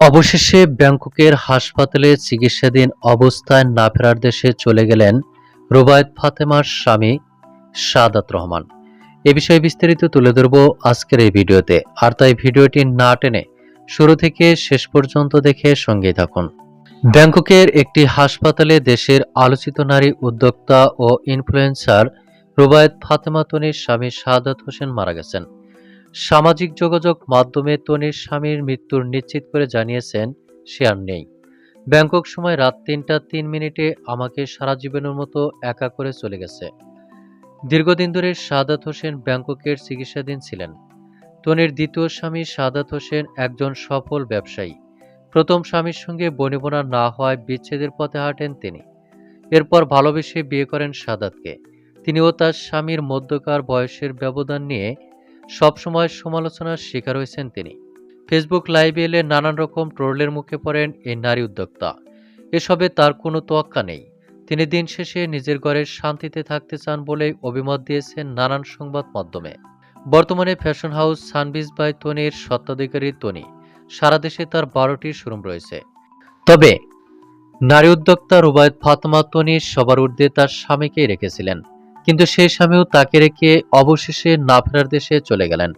অবশেষে ব্যাংককের হাসপাতালে চিকিৎসাধীন অবস্থায় না ফেরার দেশে চলে গেলেন রুবায়ত ফাতেমার স্বামী সাদাত রহমান। এ বিষয়ে বিস্তারিত তুলে ধরব আজকের এই ভিডিওতে। আর তাই ভিডিওটি না টেনে শুরু থেকে শেষ পর্যন্ত দেখে সঙ্গে থাকুন। ব্যাংককের একটি হাসপাতালে দেশের আলোচিত নারী উদ্যোক্তা ও ইনফ্লুয়েন্সার রুবায়ত ফাতেমা তনির স্বামী শাহাদাত হোসেন মারা গেছেন। সামাজিক যোগাযোগ মাধ্যমে তনির স্বামীর মৃত্যুর নিশ্চিত করে জানিয়েছেন আর নেই। ব্যাংকক সময় রাত তিনটা তিন মিনিটে আমাকে সারা জীবনের মতো একা করে চলে গেছে। দীর্ঘদিন ধরে সাদাত হোসেন ব্যাংককের চিকিৎসাধীন ছিলেন। তনির দ্বিতীয় স্বামী সাদাত হোসেন একজন সফল ব্যবসায়ী। প্রথম স্বামীর সঙ্গে বনিবনা না হওয়ায় বিচ্ছেদের পথে হাঁটেন তিনি। এরপর ভালোবেসে বিয়ে করেন সাদাতকে। তিনিও তার স্বামীর মধ্যকার বয়সের ব্যবধান নিয়ে সবসময় সমালোচনার শিকার হয়েছেন তিনি। ফেসবুক লাইভে এলে নানান রকম ট্রোলের মুখে পড়েন এই নারী উদ্যোক্তা। এসবে তার কোনো তোয়াক্কা নেই। তিনি দিন শেষে নিজের ঘরে শান্তিতে থাকতে চান বলেই অভিমত দিয়েছেন নানান সংবাদ মাধ্যমে। বর্তমানে ফ্যাশন হাউস সানবিজ বাই তনির স্বত্বাধিকারী তনি। সারা দেশে তার বারোটি শোরুম রয়েছে। তবে নারী উদ্যোক্তা রুবায়ত ফাতমা তনি সবার ঊর্ধ্বে তার স্বামীকেই রেখেছিলেন। কিন্তু সেই স্বামীও তাকে রেখে অবশেষে না ফেরার দেশে চলে গেলেন।